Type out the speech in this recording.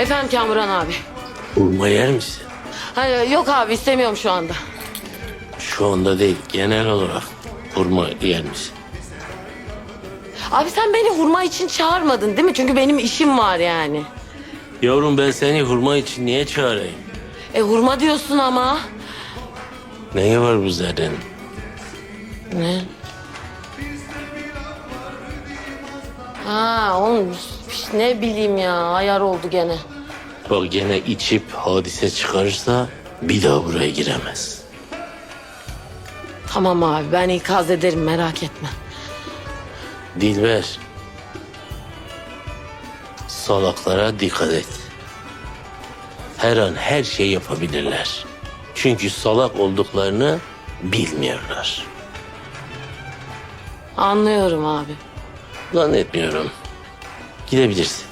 Efendim Kamuran abi. Hurma yer misin? Hayır, yok abi istemiyorum şu anda. Şu anda değil, genel olarak hurma yer misin? Abi sen beni hurma için çağırmadın değil mi? Çünkü benim işim var yani. Yavrum ben seni hurma için niye çağırayım? E hurma diyorsun ama. Neyi var bu zerrenin? Ne? Ha oğlum ne bileyim ya ayar oldu gene. Bak gene içip hadise çıkarırsa bir daha buraya giremez. Tamam abi ben ikaz ederim merak etme. Dilber. Salaklara dikkat et. Her an her şey yapabilirler. Çünkü salak olduklarını bilmiyorlar. Anlıyorum abi. Zannetmiyorum. Gidebilirsin.